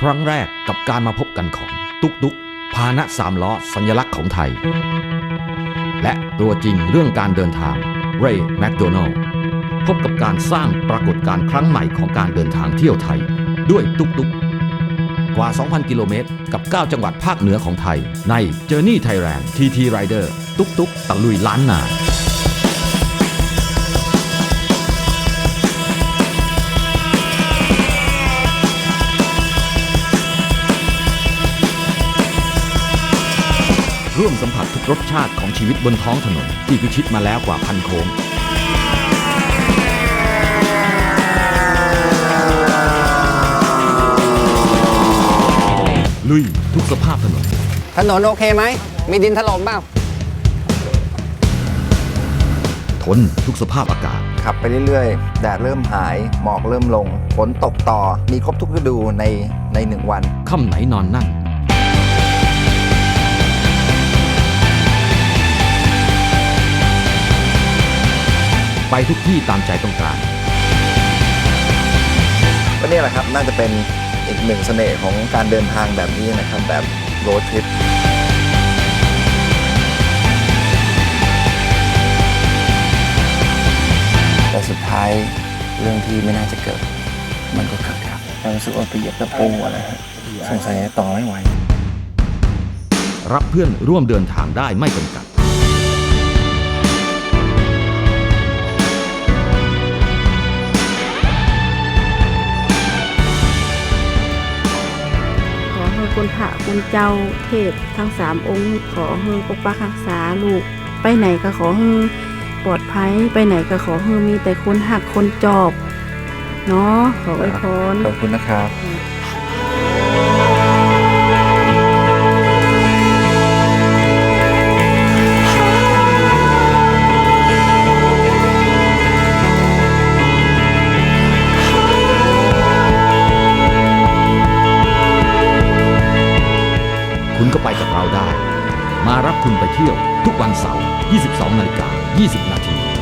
ครั้งแรกกับการมาพบกันของตุกตุกพาหนะสามล้อสัญลักษณ์ของไทย และตัวจริงเรื่องการเดินทางเรย์แมคโดนัลพบกับการสร้างปรากฏการณ์ครั้งใหม่ของการเดินทางเที่ยวไทย ด้วยตุกตุกกว่า 2,000 กิโลเมตร กับ 9 จังหวัดภาคเหนือของไทย ใน Journey Thailand TT Rider ตุกตุกตะลุยล้านนา ร่วมสัมผัสทุกรสชาติของชีวิตบนท้องถนน ที่พิชิตมาแล้วกว่าพันโค้ง ลุยทุกสภาพถนน ถนนโอเคไหม มีดินถล่มเปล่า ทนทุกสภาพอากาศ ขับไปเรื่อยๆ แดดเริ่มหาย หมอกเริ่มลง ฝนตกต่อ มีครบทุกฤดูในในหนึ่งวัน ค่ำไหนนอนนั่น ทุกที่ตามใจต้องการ ก็เนี่ยแหละครับน่าจะเป็นอีกหนึ่งเสน่ห์ของการเดินทางแบบนี้นะครับแบบโรดทริปแต่สุดท้ายเรื่องที่ไม่น่าจะเกิด มันก็เกิดครับเรารู้สึกว่าไปเหยียบตะปูอะไรฮะสงสัยต่อไม่ไหว รับเพื่อนร่วมเดินทางได้ไม่จำกัด พระคุณเจ้าเทพทั้งสามองค์ขอให้ปกปักรักษาลูก ไปไหนก็ขอให้ปลอดภัยไปไหนก็ขอให้มีแต่คนหักคนจอบ เนาะขอไว้พรขอบคุณนะครับ คุณก็ไปกับเราได้ มารับคุณไปเที่ยวทุกวันเสาร์ 22นาฬิกา20 นาที